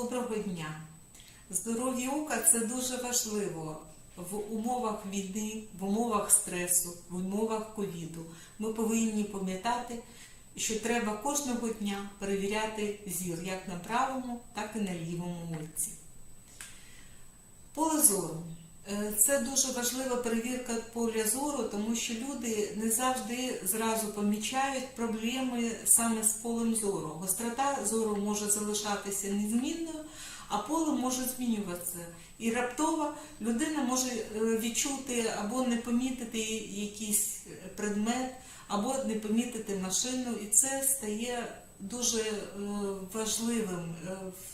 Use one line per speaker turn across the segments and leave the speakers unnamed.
Доброго дня! Здоров'я ока це дуже важливо в умовах війни, в умовах стресу, в умовах ковіду. Ми повинні пам'ятати, що треба кожного дня перевіряти зір як на правому, так і на лівому оці. Поле зору. Е, Це дуже важлива перевірка поля зору, тому що люди не завжди зразу помічають проблеми саме з полем зору. Гострота зору може залишатися незмінною, а поле може змінюватися. І раптово людина може е, відчути або не помітити якийсь предмет, або не помітити машину, і це стає дуже е, важливим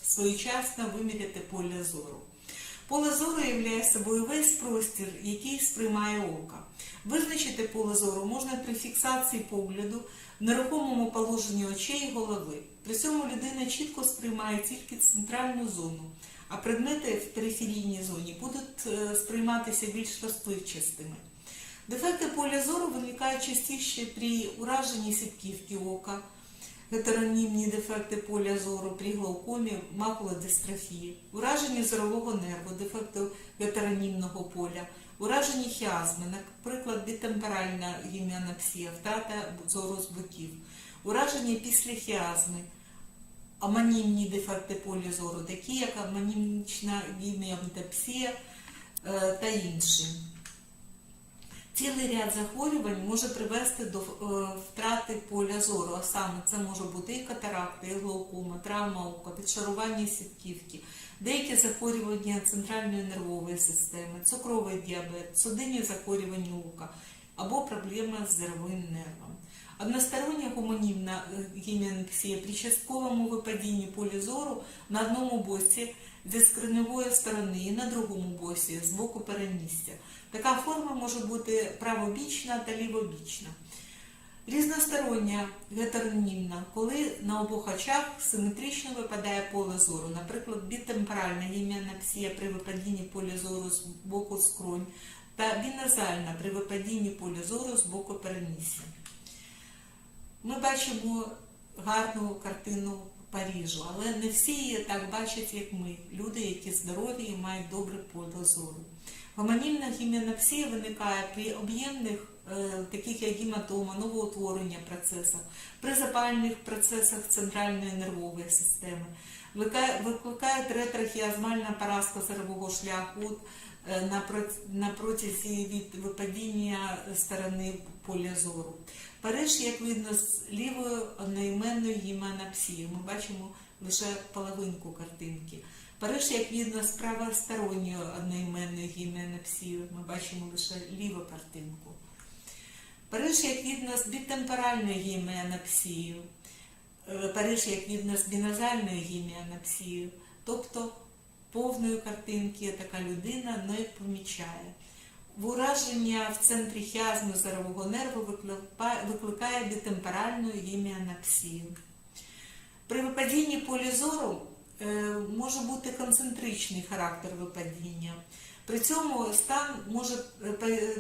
своєчасно виміряти поле зору. Поле зору являє собою весь простір, який сприймає око. Визначити поле зору можна при фіксації погляду в нерухомому положенні очей і голови. При цьому людина чітко сприймає тільки центральну зону, а предмети в периферійній зоні будуть е, сприйматися більш розпливчастими. Дефекти поля зору виникають частіше при ураженні сітківки ока, гетеронімні дефекти поля зору при глаукомі, макулодистрофії, ураженні зорового нерву, дефекти гетеронімного поля, ураженні хіазми, наприклад, бітемперальна гіміанапсія, втрата зору з боків, ураження після хіазми, амонімні дефекти поля зору, такі як амонімічна гіміантапсія е, та інші. Цілий ряд захворювань може привести до е, втрати поля зору, а саме це може бути і катаракта, і глаукома, травма ока, підшарування сітківки, деякі захворювання центральної нервової системи, цукровий діабет, судинні захворювання ока або проблеми з зоровим нервом. Одностороння гомонімна е, при частковому випадінні поля зору на одному боці зі скриневої сторони і на другому боці з боку перемістя. Така форма може бути правобічна та лівобічна. Різностороння гетеронімна, коли на обох очах симетрично випадає поле зору, наприклад, бітемперальна гіміанапсія при випадінні поля зору з боку скронь та біназальна при випадінні поля зору з боку перенісся. Ми бачимо гарну картину Парижу, але не всі її так бачать, як ми, люди, які здорові і мають добре поле зору. Гомонімна гіміанапсія виникає при об'ємних, е, таких як гематома, новоутворення процесах, при запальних процесах центральної нервової системи, викликає, ретрохіазмальна поразка зорового шляху на, проц- протязі випадіння сторони поля зору. Париж, як видно, з лівою одноіменною гіміанапсією. Ми бачимо лише половинку картинки. Париж, як видно, з правосторонньою одноіменною гіміанапсією. Ми бачимо лише ліву картинку. Париж, як видно, з бітемперальною гіміанапсією. Е, Париж, як видно, з біназальною гіміанапсією. Тобто повної картинки така людина не помічає. Ураження в центрі хіазму зорового нерву викликає- бітемперальну гіміанапсію. При випадінні полі зору е, може бути концентричний характер випадіння. При цьому стан може е,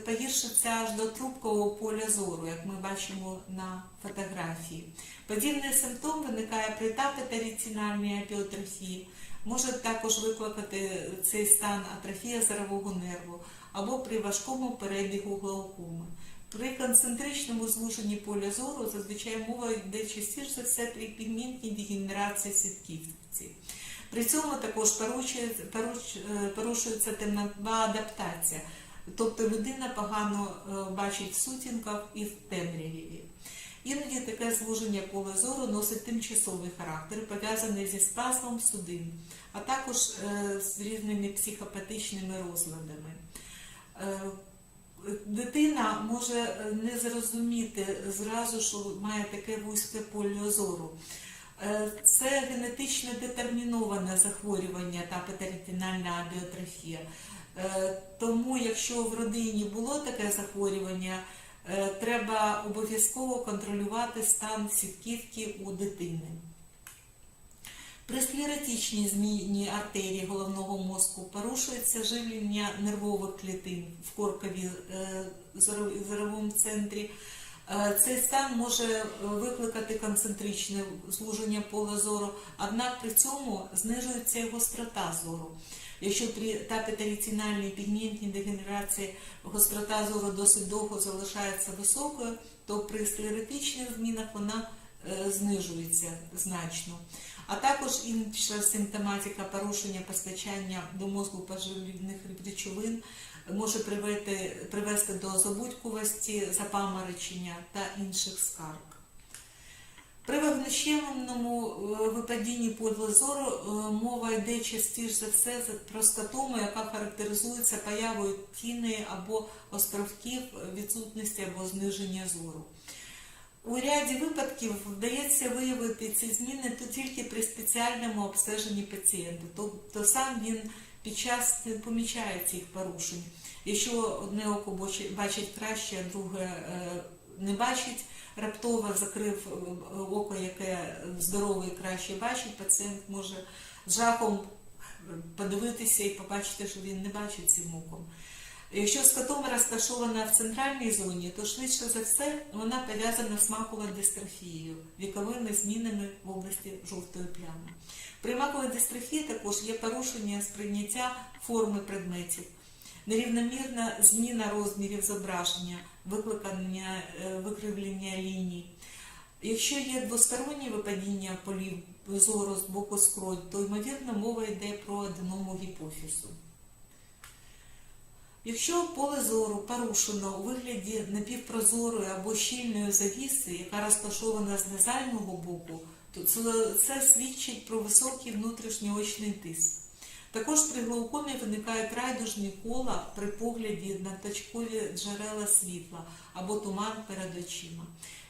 погіршитися аж до трубкового поля зору, як ми бачимо на фотографії. Подібний симптом виникає при тапетеріцинальній апіотрофії, може також викликати цей стан атрофія зорового нерву або при важкому перебігу глаукоми. При концентричному звуженні поля зору зазвичай мова йде частіше за все при пігментній дегенерації сітківці. При цьому також порушується, е, темнова адаптація, тобто людина погано е, бачить в сутінках і в темряві. Іноді таке звуження поля зору носить тимчасовий характер, пов'язаний зі спазмом судин, а також е, з різними психопатичними розладами. Е, Дитина може е, не зрозуміти зразу, що має таке вузьке поле зору. Це генетично детерміноване захворювання та патерітинальна абіотрофія. Тому, якщо в родині було таке захворювання, треба обов'язково контролювати стан сітківки у дитини. При склеротичній зміні артерії головного мозку порушується живлення нервових клітин в коркові е, зоровому центрі, Е, Цей стан може е, викликати концентричне звуження поля зору, однак при цьому знижується і гострота зору. Якщо при тапітаріцінальній пігментній дегенерації гострота зору досить довго залишається високою, то при склеротичних змінах вона е, знижується значно. А також інша симптоматика порушення постачання до мозку поживних речовин може привести, привести до забудькувості, запаморочення та інших скарг. При вогнищемному е, випадінні поля зору е, мова йде частіше за все про скотому, яка характеризується появою тіни або островків відсутності або зниження зору. У ряді випадків вдається виявити ці зміни то тільки при спеціальному обстеженні пацієнта, тобто сам він під час не помічає цих порушень. Якщо одне око бачить- краще, а друге е, не бачить, раптово закрив е, око, яке здорове і краще бачить, пацієнт може з жахом подивитися і побачити, що він не бачить цим оком. Якщо скотома розташована в центральній зоні, то швидше за все вона пов'язана з макулодистрофією, віковими змінами в області жовтої плями. При макулодистрофії також є порушення сприйняття форми предметів, нерівномірна зміна розмірів зображення, викликання е, викривлення ліній. Якщо є двостороннє випадіння полів зору з боку скронь, то ймовірно мова йде про аденому гіпофізу. Якщо поле зору порушено у вигляді напівпрозорої або щільної завіси, яка розташована з назального боку, то це свідчить про високий внутрішньоочний тиск. Також при глаукомі виникають райдужні кола при погляді на точкові джерела світла або туман перед очима.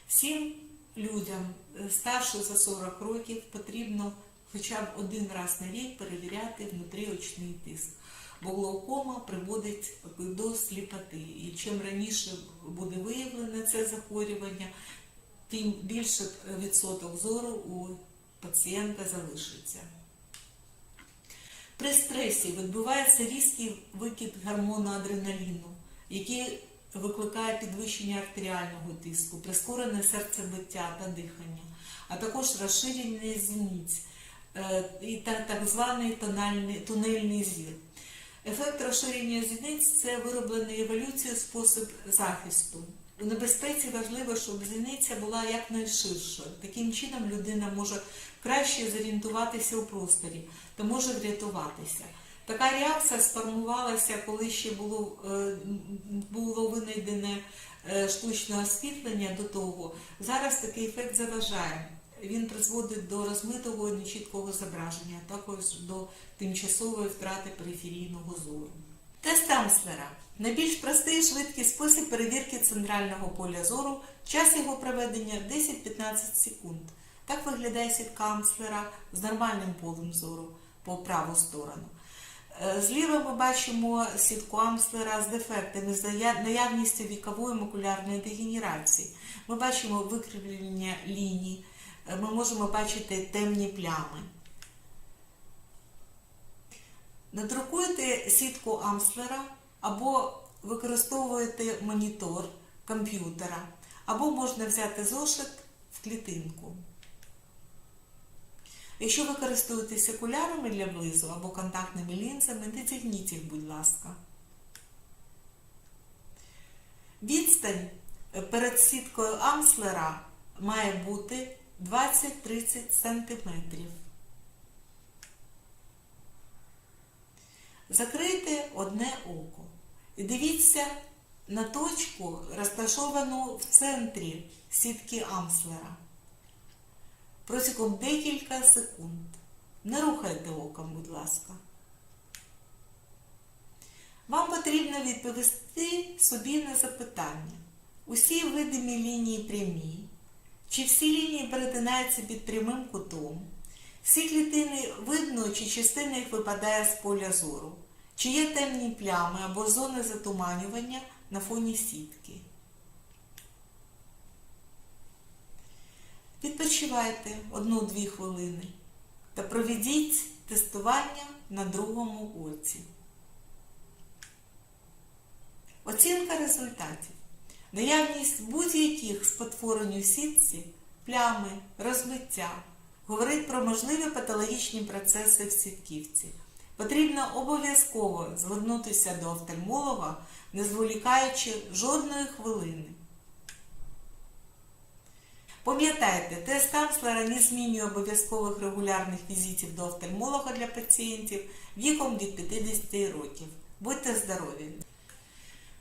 Всім людям е, старше за 40 років потрібно хоча б один раз на рік перевіряти внутріочний тиск бо глаукома приводить до сліпоти. І чим раніше буде виявлене це захворювання, тим більше відсоток зору у пацієнта залишиться. При стресі відбувається різкий викид гормону адреналіну, який викликає підвищення артеріального тиску, прискорене серцебиття та дихання, а також розширення зіниць е, і так званий тунельний зір. Ефект розширення зіниць це вироблений еволюцією спосіб захисту. У небезпеці важливо, щоб зіниця була якнайширшою. Таким чином людина може краще зорієнтуватися у просторі та може врятуватися. Така реакція сформувалася, коли ще було, е, було винайдене е, штучне освітлення до того. Зараз такий ефект заважає. Він призводить до розмитого і нечіткого зображення, а також до тимчасової втрати периферійного зору. Тест Амслера найбільш простий і швидкий спосіб перевірки центрального поля зору. Час його проведення 10-15 секунд. Так виглядає сітка Амслера з нормальним полем зору по праву сторону. Е, Зліва ми бачимо сітку Амслера з дефектами, з наявністю вікової макулярної дегенерації. Ми бачимо викривлення ліній, е, ми можемо бачити темні плями. Надрукуйте сітку Амслера або використовуєте монітор комп'ютера, або можна взяти зошит в клітинку. Якщо ви користуєтесь окулярами для близу або контактними лінзами, не тягніть їх, будь ласка. Відстань перед сіткою Амслера має бути 20-30 см. Закрийте одне око і дивіться на точку, розташовану в центрі сітки Амслера. Протягом декілька секунд. Не рухайте оком, будь ласка. Вам потрібно відповісти собі на запитання. Усі видимі лінії прямі, чи всі лінії перетинаються під прямим кутом, всі клітини видно, чи частина їх випадає з поля зору, чи є темні плями або зони затуманювання на фоні сітки. Відпочивайте одну-дві хвилини та проведіть тестування на другому оці. Оцінка результатів. Наявність будь-яких спотворень у сітці, плями, розмиття говорить про можливі патологічні процеси в сітківці. Потрібно обов'язково звернутися до офтальмолога, не зволікаючи жодної хвилини. Пам'ятайте, тест канцлера не змінює обов'язкових регулярних візитів до офтальмолога для пацієнтів віком від 50 років. Будьте здорові!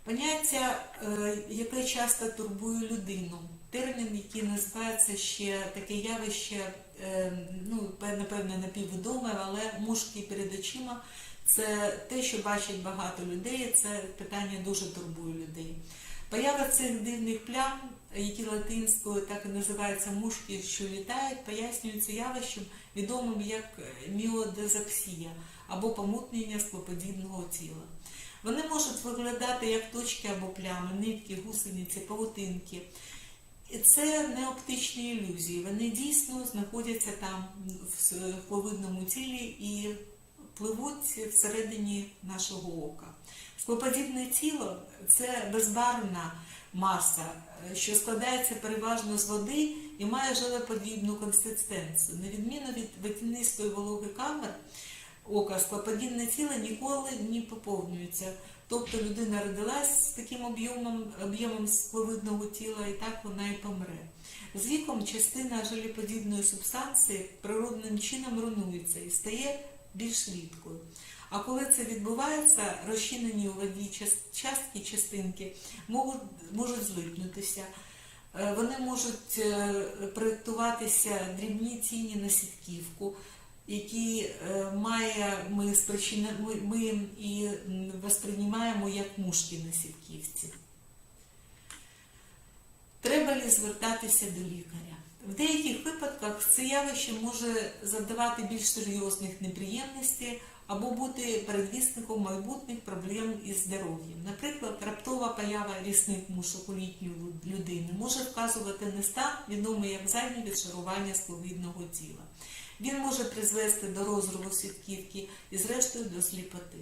Поняття, е, яке часто турбує людину, термін, який називається ще таке явище, е, ну, напевне, напіввідоме, але мушки перед очима це те, що бачить багато людей, це питання дуже турбує людей. Поява цих дивних плям, які латинською так і називаються мушки, що літають, пояснюються явищем, відомим як міодезапсія або помутнення склоподібного тіла. Вони можуть виглядати як точки або плями, нитки, гусениці, павутинки. Це не оптичні ілюзії. Вони дійсно знаходяться там в скловидному тілі і пливуть всередині нашого ока. Склоподібне тіло це безбарвна маса, що складається переважно з води і має жилеподібну консистенцію. На відміну від водянистої вологи камер, ока склоподібне тіло ніколи не поповнюється. Тобто людина родилась з таким об'ємом об'ємом скловидного тіла і так вона і помре. З віком частина желеподібної субстанції природним чином руйнується і стає більш рідкою. А коли це відбувається, розчинені у воді частки частинки можуть, можуть злипнутися. Е, Вони можуть е, проєктуватися дрібні тіні на сітківку, які е, має, ми, спричина, ми, ми і восприймаємо як мушки на сітківці. Треба ли звертатися до лікаря? В деяких випадках це явище може завдавати більш серйозних неприємностей або бути передвісником майбутніх проблем із здоров'ям. Наприклад, раптова поява рісних мушок людини може вказувати на стан, відомий як заднє відшарування скловидного тіла. Він може призвести до розриву сітківки і, зрештою, до сліпоти.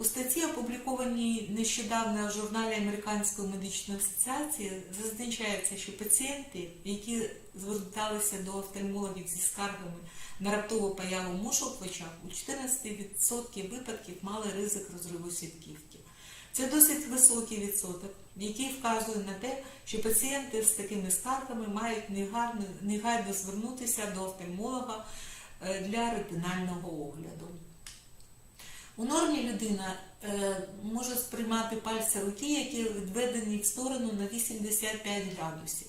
У статті, опублікованій нещодавно в журналі Американської медичної асоціації, зазначається, що пацієнти, які зверталися до офтальмологів зі скаргами на раптову появу мушок в очах, у 14% випадків мали ризик розриву сітківки. Це досить високий відсоток, який вказує на те, що пацієнти з такими скаргами мають негайно звернутися до офтальмолога е, для ретинального огляду. У нормі людина е, може сприймати пальці руки, які відведені в сторону на 85 градусів.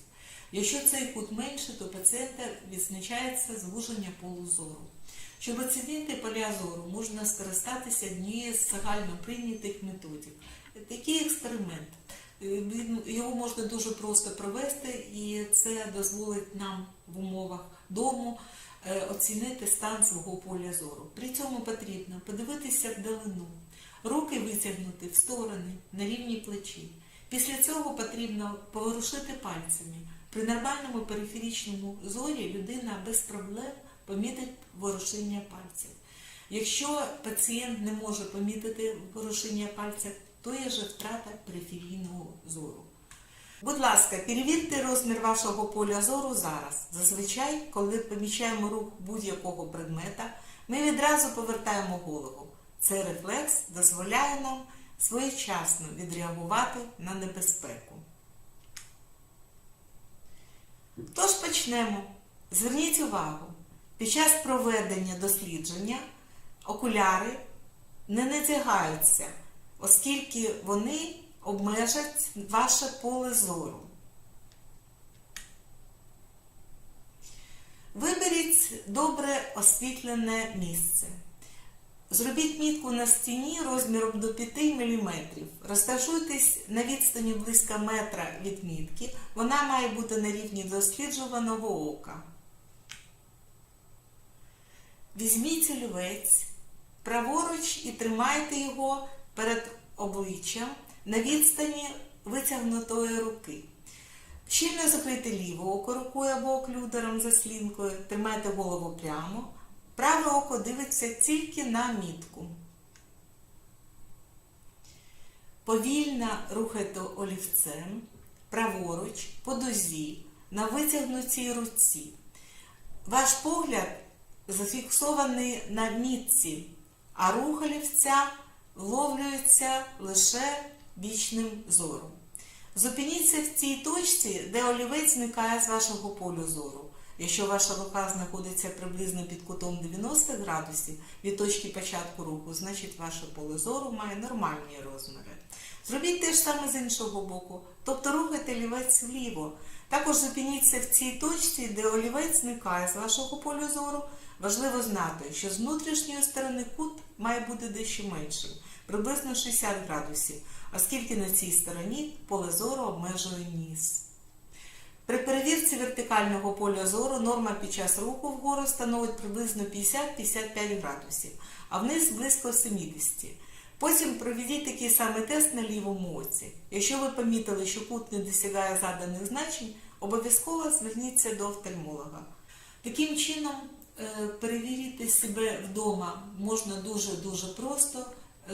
Якщо цей кут менше, то пацієнта відзначається звуження полу зору. Щоб оцінити поля зору, можна скористатися однією з загально прийнятих методів. Такий експеримент. Е, Його можна дуже просто провести, і це дозволить нам в умовах дому оцінити стан свого поля зору. При цьому потрібно подивитися вдалину, руки витягнути в сторони на рівні плечі. Після цього потрібно поворушити пальцями. При нормальному периферічному зорі людина без проблем помітить ворушення пальців. Якщо пацієнт не може помітити ворушення пальців, то є же втрата периферійного зору. Будь ласка, перевірте розмір вашого поля зору зараз. Зазвичай, коли помічаємо рух будь-якого предмета, ми відразу повертаємо голову. Цей рефлекс дозволяє нам своєчасно відреагувати на небезпеку. Тож почнемо. Зверніть увагу, під час проведення дослідження окуляри не натягаються, оскільки вони обмежать ваше поле зору. Виберіть добре освітлене місце. Зробіть мітку на стіні розміром до 5 мм. Розташуйтесь на відстані близько метра від мітки. Вона має бути на рівні досліджуваного ока. Візьміть олівець праворуч і тримайте його перед обличчям на відстані витягнутої руки. Щільно закрийте ліве око рукою або оклюдером заслінкою, тримайте голову прямо. Праве око дивиться тільки на мітку. Повільно рухайте олівцем, праворуч, по дозі, на витягнутій руці. Ваш погляд зафіксований на мітці, а рух олівця вловлюється лише бічним зором. Зупиніться в цій точці, де олівець зникає з вашого полю зору. Якщо ваша рука знаходиться приблизно під кутом 90 градусів від точки початку руху, значить ваше поле зору має нормальні розміри. Зробіть те ж саме з іншого боку, тобто рухайте олівець вліво. Також зупиніться в цій точці, де олівець зникає з вашого полю зору. Важливо знати, що з внутрішньої сторони кут має бути дещо меншим, приблизно 60 градусів, оскільки на цій стороні поле зору обмежує ніс. При перевірці вертикального поля зору норма під час руху вгору становить приблизно 50-55 градусів, а вниз близько 70. Потім проведіть такий самий тест на лівому оці. Якщо ви помітили, що кут не досягає заданих значень, обов'язково зверніться до офтальмолога. Таким чином, е, перевірити себе вдома можна дуже-дуже просто,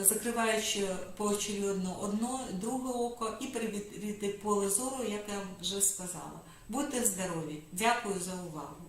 закриваючи поочередно одно, друге око і перевірити поле зору, як я вже сказала. Будьте здорові! Дякую за увагу!